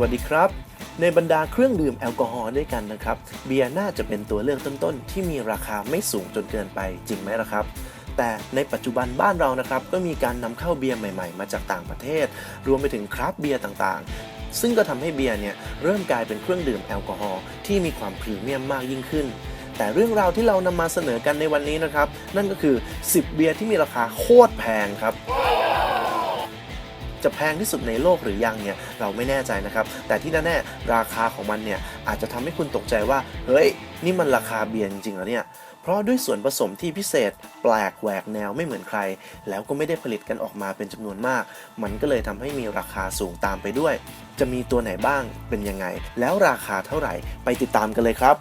วัสดีครับ ในบรรดาเครื่องดื่มแอลกอฮอล์ด้วยกันนะครับ เบียร์น่าจะเป็นตัวเลือกต้นๆ ที่มีราคาไม่สูงจนเกินไปจริงไหมล่ะครับ แต่ในปัจจุบันบ้านเรานะครับ ก็มีการนำเข้าเบียร์ใหม่ๆ มาจากต่างประเทศ รวมไปถึงคราฟเบียร์ต่างๆ ซึ่งก็ทำให้เบียร์เนี่ยเริ่มกลายเป็นเครื่องดื่มแอลกอฮอล์ที่มีความพรีเมียมมากยิ่งขึ้น แต่เรื่องราวที่เรานำมาเสนอกันในวันนี้นะครับ นั่นก็คือ 10 เบียร์ที่มีราคาโคตรแพงครับ จะแพงที่สุดในโลกหรือยังเนี่ยเราไม่แน่ใจนะครับ แต่ที่แน่ๆราคาของมันเนี่ยอาจจะทำให้คุณตกใจว่า เฮ้ย นี่มันราคาเบียร์จริงๆเหรอเนี่ยเพราะด้วยส่วนผสมที่พิเศษ แปลกแหวกแนวไม่เหมือนใคร แล้วก็ไม่ได้ผลิตกันออกมาเป็นจำนวนมาก มันก็เลยทำให้มีราคาสูงตามไปด้วย จะมีตัวไหนบ้างเป็นยังไง แล้วราคาเท่าไหร่ไปติดตามกันเลยครับ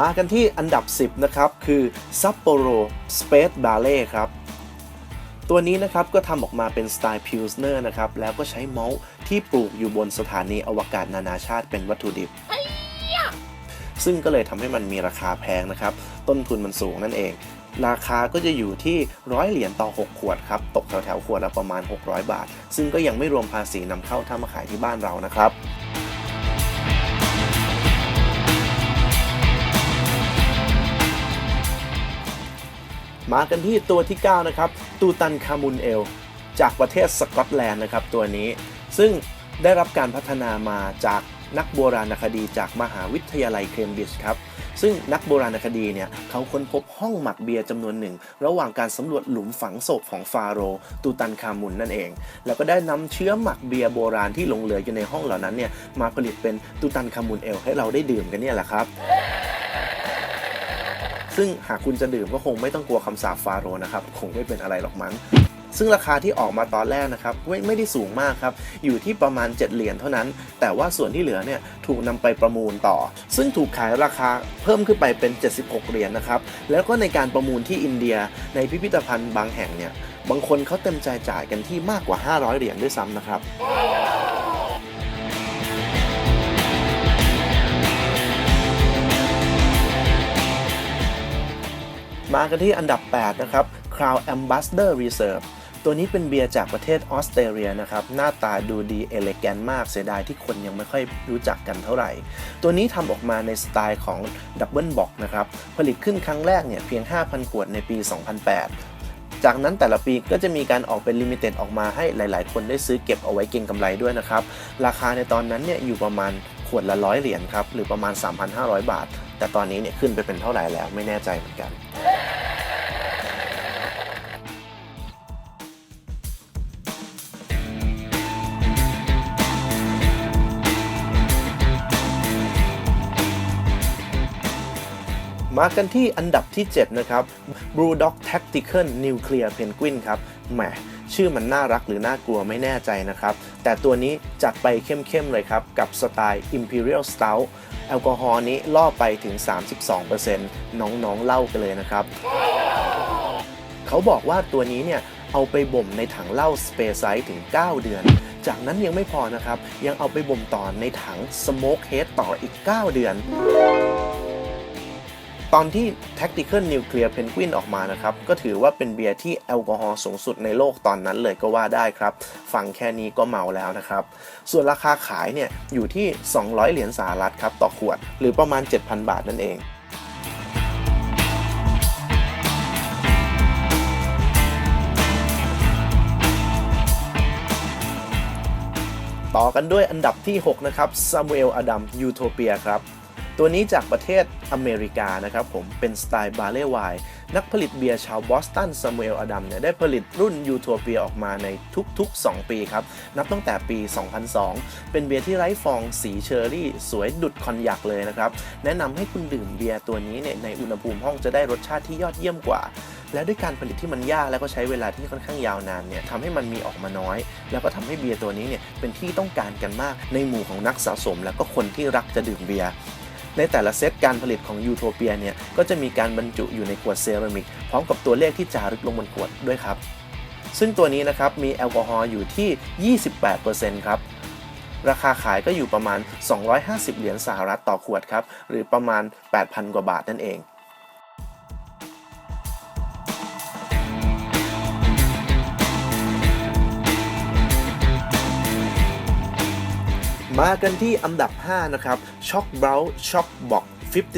มากันที่อันดับ 10 นะครับ คือ Sapporo Space Ballet ครับ ตัวนี้นะครับก็ทำออกมาเป็นสไตล์พิลสเนอร์นะครับ แล้วก็ใช้เมาส์ที่ปลูกอยู่บนสถานีอวกาศนานาชาติเป็นวัตถุดิบ ซึ่งก็เลยทำให้มันมีราคาแพงนะครับ ต้นทุนมันสูงนั่นเอง ราคาก็จะอยู่ที่ร้อยเหรียญต่อ 6 ขวดครับ ตกแถวๆขวดละประมาณ 600 บาท ซึ่งก็ยังไม่รวมภาษีนำเข้าถ้ามาขายที่บ้านเรานะครับ มากันที่ตัวที่ 9 นะครับ ตูตันคามุนเอล จากประเทศสกอตแลนด์นะครับตัวนี้ ซึ่งได้รับการพัฒนามาจากนักโบราณคดีจากมหาวิทยาลัยเคมบริดจ์ครับ ซึ่งนักโบราณคดีเนี่ยเขาค้นพบห้องหมักเบียร์จำนวนหนึ่ง ระหว่างการสำรวจหลุมฝังศพของฟาโรตูตันคามุนนั่นเอง แล้วก็ได้นำเชื้อหมักเบียร์โบราณที่หลงเหลืออยู่ในห้องเหล่านั้นเนี่ยมาผลิตเป็นตูตันคามุนเอลให้เราได้ดื่มกันเนี่ยแหละครับ ซึ่งหากคุณจะดื่มก็คงไม่ต้องกลัวคำสาปฟาโรนะครับ คงไม่เป็นอะไรหรอกมั้งซึ่งราคาที่ออกมาตอนแรกนะครับไม่ไม่ได้สูงมากครับ อยู่ที่ประมาณ 7 เหรียญเท่านั้น แต่ว่าส่วนที่เหลือเนี่ยถูกนำไปประมูลต่อ ซึ่งถูกขายราคาเพิ่มขึ้นไปเป็น 76 เหรียญนะครับ แล้วก็ในการประมูลที่อินเดีย ในพิพิธภัณฑ์บางแห่งเนี่ย บางคนเขาเต็มใจจ่ายกันที่มากกว่า 500 เหรียญด้วยซ้ำนะครับ มากันที่อันดับ 8 นะครับ Crown Ambassador Reserve ตัวนี้เป็นเบียร์จากประเทศออสเตรเลียนะครับ หน้าตาดูดีเอเลแกนมากเสียดายที่คนยังไม่ค่อยรู้จักกันเท่าไหร่ ตัวนี้ทำออกมาในสไตล์ของดับเบิลบ็อกนะครับ ผลิตขึ้นครั้งแรกเนี่ยเพียง 5,000 ขวดในปี 2008จากนั้นแต่ละปีก็จะมีการออกเป็นลิมิเต็ดออกมาให้หลาย ๆ คนได้ซื้อเก็บเอาไว้เก็งกำไรด้วยนะครับ ราคาในตอนนั้นเนี่ยอยู่ประมาณขวดละร้อยเหรียญครับ หรือประมาณ 3,500 บาท แต่ตอนนี้เนี่ยขึ้นไปเป็นเท่าไหร่แล้วไม่แน่ใจเหมือนกันมากันที่อันดับที่ 7 นะครับ Brewdog Tactical Nuclear Penguin ครับ แหม ชื่อมันน่ารักหรือน่ากลัวไม่แน่ใจนะครับ แต่ตัวนี้จัดไปเข้มๆเลยครับ กับสไตล์ Imperial Stout แอลกอฮอล์นี้ล่อไปถึง 32%น้องๆเล่ากันเลยนะครับ เขาบอกว่าตัวนี้เนี่ยเอาไปบ่มในถังเหล้าสเปซไซส์ถึง 9 เดือน จากนั้นยังไม่พอนะครับ ยังเอาไปบ่มต่อในถังสโมกเฮดต่ออีก 9 เดือน ตอนที่ Tactical Nuclear Penguin ออกมานะครับ ก็ถือว่าเป็นเบียร์ที่แอลกอฮอล์สูงสุดในโลกตอนนั้นเลยก็ว่าได้ครับ ฟังแค่นี้ก็เมาแล้วนะครับ ส่วนราคาขายเนี่ย อยู่ที่ 200 เหรียญสหรัฐครับ ต่อขวด หรือประมาณ 7,000 บาทนั่นเองต่อกันด้วยอันดับที่ 6 นะครับซามูเอลอดัมยูโทเปียครับ ตัวนี้จากประเทศอเมริกานะครับผมเป็นสไตล์บาเล่ไวน์นักผลิตเบียร์ชาวบอสตันซามูเอลอดัมเนี่ยได้ผลิตรุ่นยูโทเปียออกมาในทุกๆ 2 ปีครับ นับตั้งแต่ปี 2002 เป็นเบียร์ที่ไร้ฟองสีเชอร์รี่ สวยดุดคอนยักเลยนะครับ แนะนำให้คุณดื่มเบียร์ตัวนี้เนี่ยในอุณหภูมิห้องจะได้รสชาติที่ยอดเยี่ยมกว่า และด้วยการผลิตที่มันยากแล้วก็ใช้เวลาที่ค่อนข้างยาวนานเนี่ยทำให้มันมีออกมาน้อย แล้วก็ทำให้เบียร์ตัวนี้เนี่ยเป็นที่ต้องการกันมากในหมู่ของนักสะสม แล้วก็คนที่รักจะดื่มเบียร์ ในแต่ละเซตการผลิตของยูโทเปียเนี่ยก็จะมีการบรรจุอยู่ในขวดเซรามิก พร้อมกับตัวเลขที่จารึกลงบนขวดด้วยครับ ซึ่งตัวนี้นะครับมีแอลกอฮอล์อยู่ที่ 28%ครับราคาขายก็อยู่ประมาณ 250 เหรียญสหรัฐต่อขวดครับ หรือประมาณ 8,000 กว่าบาทนั่นเอง มากันที่อันดับ 5 นะครับช็อกเบลช็อกบอก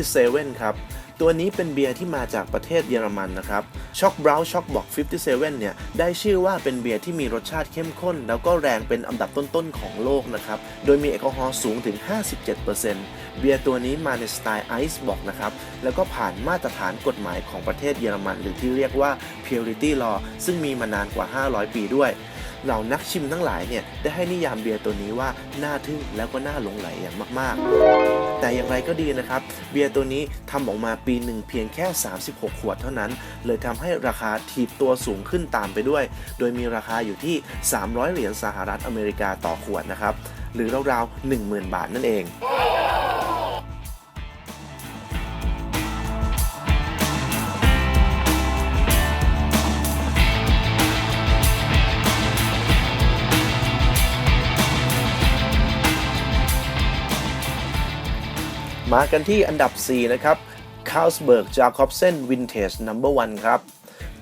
57 ครับตัวนี้เป็นเบียร์ที่มาจากประเทศเยอรมันนะครับช็อกเบลช็อกบอก57 เนี่ย ได้ชื่อว่าเป็นเบียร์ที่มีรสชาติเข้มข้น แล้วก็แรงเป็นอันดับต้นๆของโลกนะครับ โดยมีแอลกอฮอล์สูงถึง 57%เบียร์ตัวนี้มาในสไตล์ไอซ์บอกนะครับ แล้วก็ผ่านมาตรฐานกฎหมายของประเทศเยอรมัน หรือที่เรียกว่า Purity Law ซึ่งมีมานานกว่า 500 ปีด้วย เหล่านักชิมทั้งหลายเนี่ยได้ให้นิยามเบียร์ตัวนี้ว่าน่าทึ่งแล้วก็น่าหลงไหลอย่างมาก ๆ แต่อย่างไรก็ดีนะครับ เบียร์ตัวนี้ทำออกมาปีหนึ่งเพียงแค่ 36 ขวดเท่านั้น เลยทำให้ราคาถีบตัวสูงขึ้นตามไปด้วย โดยมีราคาอยู่ที่ 300 เหรียญสหรัฐอเมริกาต่อขวดนะครับ หรือราวๆ10,000 บาทนั่นเอง มากันที่อันดับ 4 นะครับ Carlsberg Jacobsen Vintage Number 1ครับ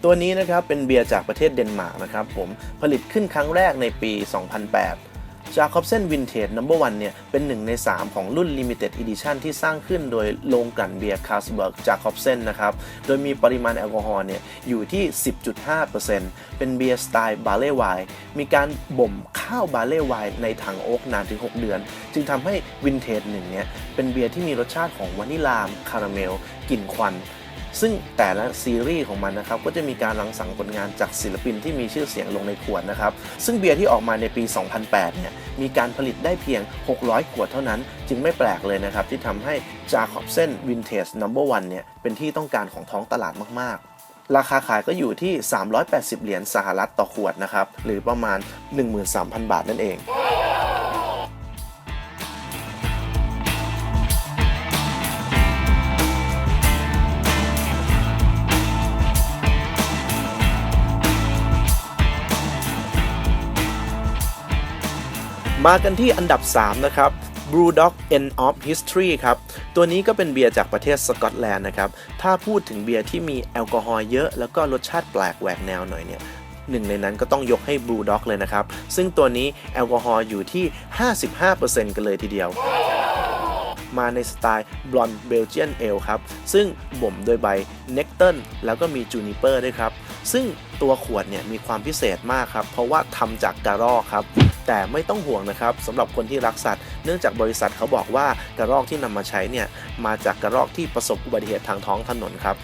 ตัวนี้นะครับเป็นเบียร์จากประเทศเดนมาร์กนะครับผมผลิตขึ้นครั้งแรกในปี 2008 Jacobsen Vintage Number 1เนี่ย เป็นหนึ่งใน 3 ของรุ่น Limited Edition ที่สร้างขึ้นโดยโรงกลั่นเบียร์ Carlsberg Jacobsen นะครับ โดยมีปริมาณแอลกอฮอล์เนี่ย อยู่ที่ 10.5%เป็นเบียร์สไตล์บาเล่ไวน์มีการบ่มข้าวบาเล่ไวน์ในถังโอ๊กนานถึง 6 เดือน จึงทำให้วินเทจหนึ่งเนี่ย เป็นเบียร์ที่มีรสชาติของวานิลาคาราเมลกลิ่นควัน ซึ่งแต่ละซีรีส์ของมันนะครับก็จะมีการรังสรรค์ผลงานจากศิลปินที่มีชื่อเสียงลงในขวดนะครับ ซึ่งเบียร์ที่ออกมาในปี 2008 เนี่ยมีการผลิตได้เพียง 600 ขวดเท่านั้น จึงไม่แปลกเลยนะครับ ที่ทำให้จาคอบเซนวินเทจนัมเบอร์วันเนี่ยเป็นที่ต้องการของท้องตลาดมาก ๆ ราคาขายก็อยู่ที่ 380 เหรียญสหรัฐต่อขวดนะครับ หรือประมาณ 13,000 บาทนั่นเอง มากันที่อันดับ 3 นะครับ Brewdog End of History ครับ ตัวนี้ก็เป็นเบียร์จากประเทศสกอตแลนด์นะครับ ถ้าพูดถึงเบียร์ที่มีแอลกอฮอล์เยอะ แล้วก็รสชาติแปลกแหวกแนวหน่อยเนี่ยหนึ่งในนั้นก็ต้องยกให้ Brewdog เลยนะครับ ซึ่งตัวนี้แอลกอฮอล์อยู่ที่ 55%กันเลยทีเดียว มาในสไตล์บลอนเบลเจียนเอลครับ ซึ่งบ่มโดยใบเนกเติลแล้วก็มีจูนิเปอร์ด้วยครับ ซึ่งตัวขวดเนี่ยมีความพิเศษมากครับ เพราะว่าทำจากกระรอกครับ แต่ไม่ต้องห่วงนะครับสำหรับคนที่รักสัตว์ เนื่องจากบริษัทเขาบอกว่ากระรอกที่นำมาใช้เนี่ยมาจากกระรอกที่ประสบอุบัติเหตุทางท้องถนนครับ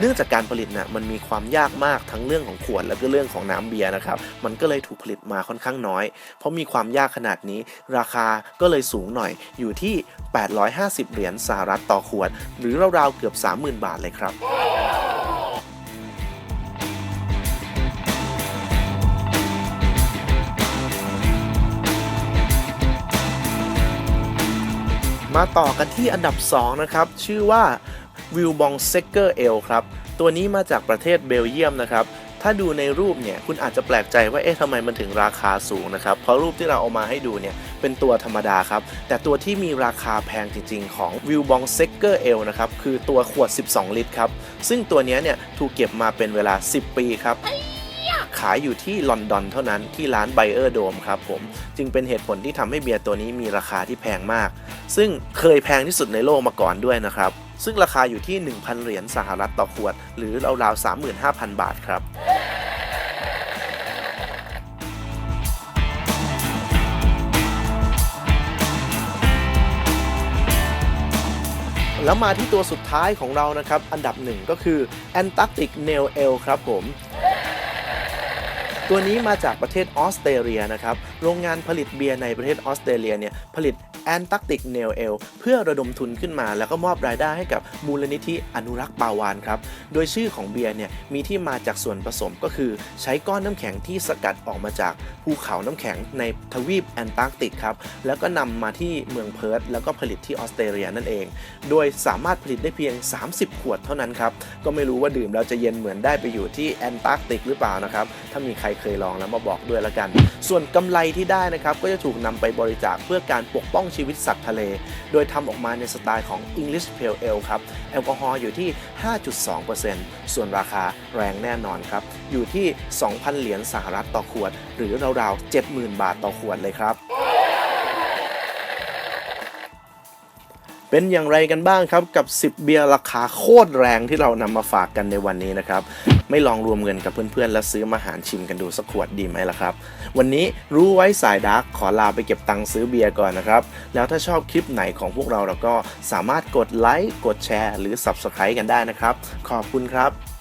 เนื่องจากการผลิตน่ะมันมีความยากมากทั้งเรื่องของขวดแล้วก็เรื่องของน้ำเบียร์นะครับ มันก็เลยถูกผลิตมาค่อนข้างน้อย เพราะมีความยากขนาดนี้ ราคาก็เลยสูงหน่อยอยู่ที่ 850 เหรียญสหรัฐต่อขวด หรือราวๆเกือบ 30,000 บาทเลยครับ มาต่อกันที่อันดับ 2 นะครับ ชื่อว่าวิลบองเซกเกอร์เอลครับ ตัวนี้มาจากประเทศเบลเยียมนะครับ ถ้าดูในรูปเนี่ย คุณอาจจะแปลกใจว่า เอ๊ะทำไมมันถึงราคาสูงนะครับ เพราะรูปที่เราเอามาให้ดูเนี่ย เป็นตัวธรรมดาครับ แต่ตัวที่มีราคาแพงจริง ๆ ของวิลบองเซกเกอร์เอลนะครับ คือตัวขวด 12 ลิตรครับ ซึ่งตัวนี้เนี่ย ถูกเก็บมาเป็นเวลา 10 ปีครับขายอยู่ที่ลอนดอนเท่านั้นที่ร้านไบเออร์โดมครับผม จึงเป็นเหตุผลที่ทำให้เบียร์ตัวนี้มีราคาที่แพงมาก ซึ่งเคยแพงที่สุดในโลกมาก่อนด้วยนะครับ ซึ่งราคาอยู่ที่ 1,000 เหรียญสหรัฐต่อขวด หรือราวๆ35,000 บาทครับแล้วมาที่ตัวสุดท้ายของเรานะครับ อันดับหนึ่งก็คือ Antarctic Nail a l ครับผม ตัวนี้มาจากประเทศออสเตรเลียนะครับ โรงงานผลิตเบียร์ในประเทศออสเตรเลียเนี่ย ผลิต แอนตาร์กติกเนลเอลเพื่อระดมทุนขึ้นมา แล้วก็มอบรายได้ให้กับมูลนิธิอนุรักษ์ปาวานครับ โดยชื่อของเบียร์เนี่ยมีที่มาจากส่วนผสมก็คือ ใช้ก้อนน้ำแข็งที่สกัดออกมาจากภูเขาน้ำแข็งในทวีปแอนตาร์กติกครับ แล้วก็นำมาที่เมืองเพิร์ธแล้วก็ผลิตที่ออสเตรเลียนั่นเอง โดยสามารถผลิตได้เพียง 30 ขวดเท่านั้นครับ ก็ไม่รู้ว่าดื่มแล้วจะเย็นเหมือนได้ไปอยู่ที่แอนตาร์กติกหรือเปล่านะครับ ถ้ามีใครเคยลองแล้วมาบอกด้วยละกัน ส่วนกำไรที่ได้นะครับก็จะถูกนำไปบริจาคเพื่อการปกป้องชีวิตสัตว์ทะเล โดยทำออกมาในสไตล์ของ English Pale Ale ครับ แอลกอฮอล์อยู่ที่ 5.2%ส่วนราคาแรงแน่นอนครับ อยู่ที่ 2,000 เหรียญสหรัฐต่อขวด หรือราวๆ 70,000 บาทต่อขวดเลยครับ เป็นอย่างไรกันบ้างครับกับ 10 เบียร์ราคาโคตรแรงที่เรานำมาฝากกันในวันนี้นะครับ ไม่ลองรวมเงินกับเพื่อนๆ แล้วซื้อมาหารชิมกันดูสักขวดดีไหมล่ะครับ วันนี้รู้ไว้สายดาร์กขอลาไปเก็บตังค์ซื้อเบียร์ก่อนนะครับ แล้วถ้าชอบคลิปไหนของพวกเราเราก็สามารถกดไลค์กดแชร์ หรือ Subscribe กันได้นะครับ ขอบคุณครับ